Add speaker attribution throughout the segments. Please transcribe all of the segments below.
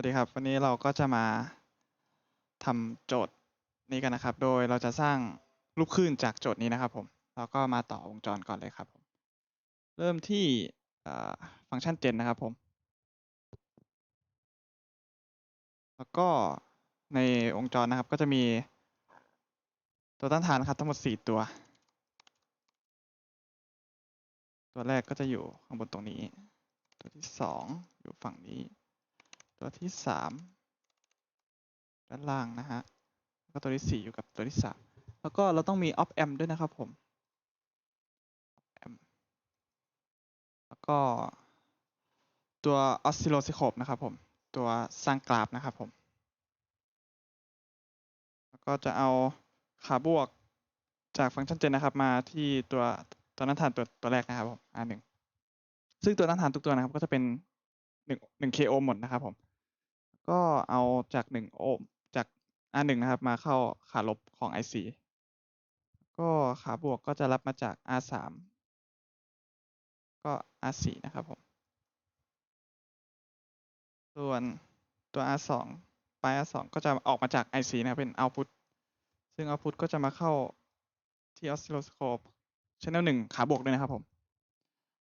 Speaker 1: วัสดีครับ วันนี้เราก็จะมาทำโจทย์นี้กันนะครับ โดยเราจะสร้างรูปคลื่นจากโจทย์นี้นะครับผมแล้วก็มาต่อวงจรก่อนเลยครับผมเริ่มที่ฟังก์ชันเจนนะครับผม แล้วก็ในวงจรนะครับก็จะมีตัวต้านทานครับทั้งหมดสี่ตัว ตัวแรกก็จะอยู่ข้างบนตรงนี้ ตัวที่สองอยู่ฝั่งนี้ ตัวที่สามด้านล่างนะฮะแล้วก็ตัวที่สี่อยู่กับตัวที่สามแล้วก็เราต้องมี op amp ด้วยนะครับผม op amp แล้วก็ตัว oscilloscope นะครับผมตัวสร้างกราฟนะครับผม แล้วก็จะเอาขาบวกจากฟังก์ชันเจนนะครับ มาที่ตัวตัวนั้นฐานตัวตัวแรกนะครับผม R หนึ่งซึ่งตัวนั้นฐานทุกตัวนะครับ ก็จะเป็นหนึ่งหนึ่ง k โอหมดนะครับผม ก็เอาจากหนึ่งโอห์ม จาก R หนึ่งนะครับ มาเข้าขาลบของ IC ก็ขาบวกก็จะรับมาจาก R สามก็ R สี่นะครับผม ส่วนตัว R สองปลาย R สองก็จะออกมาจาก IC นะเป็น output ซึ่ง output ก็จะมาเข้าที่ oscilloscope channel หนึ่งขาบวกด้วยนะครับผม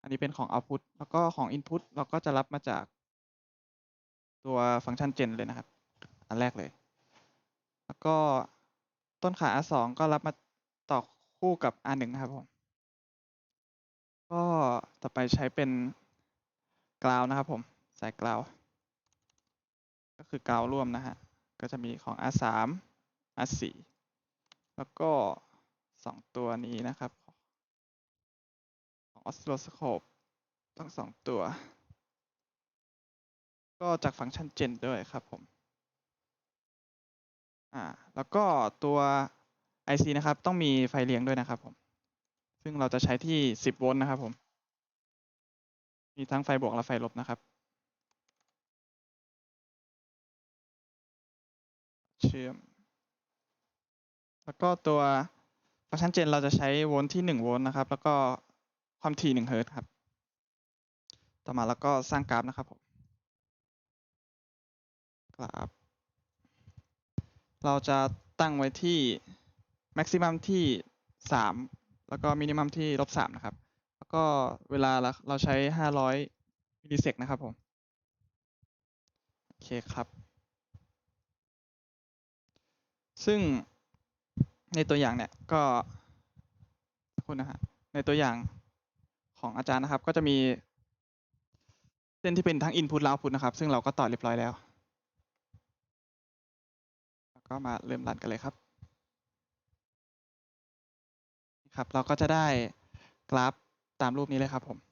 Speaker 1: อันนี้เป็นของ output แล้วก็ของ input เราก็จะรับมาจาก ตัวฟังก์ชัน gen เลยนะครับ อันแรกเลย แล้วก็ต้นขา R สองก็รับมาต่อคู่กับ R หนึ่งนะครับผม ก็ต่อไปใช้เป็นกราวนะครับผม สายกราว ก็คือกราวร่วมนะฮะ ก็จะมีของ R สาม R สี่แล้วก็สองตัวนี้นะครับ ของ oscilloscope ทั้งสองตัว ก็จากฟังก์ชัน gen ด้วยครับผมอ่าแล้วก็ตัว IC นะครับ ต้องมีไฟเลี้ยงด้วยนะครับผม ซึ่งเราจะใช้ที่ 10 โวลต์นะครับผม มีทั้งไฟบวกและไฟลบนะครับ เชื่อม แล้วก็ตัวฟังก์ชันเจนเราจะใช้โวลต์ที่ 1 โวลต์นะครับ แล้วก็ความถี่1เฮิร์ตซ์ครับ ต่อมาแล้วก็สร้างกราฟนะครับผม กราฟเราจะตั้งไว้ที่ maximum ที่ 3 แล้วก็ minimum ที่ลบ3นะครับ แล้วก็เวลาเราเราใช้ 500 มิลลิเซกนะครับผม โอเคครับ ซึ่งในตัวอย่างเนี่ยก็ครู่นะฮะในตัวอย่างของอาจารย์นะครับ ก็จะมีเส้นที่เป็นทั้ง input และ output นะครับ ซึ่งเราก็ต่อเรียบร้อยแล้ว ก็มาเริ่มรันกันเลยครับครับ เราก็จะได้กราฟตามรูปนี้เลยครับผม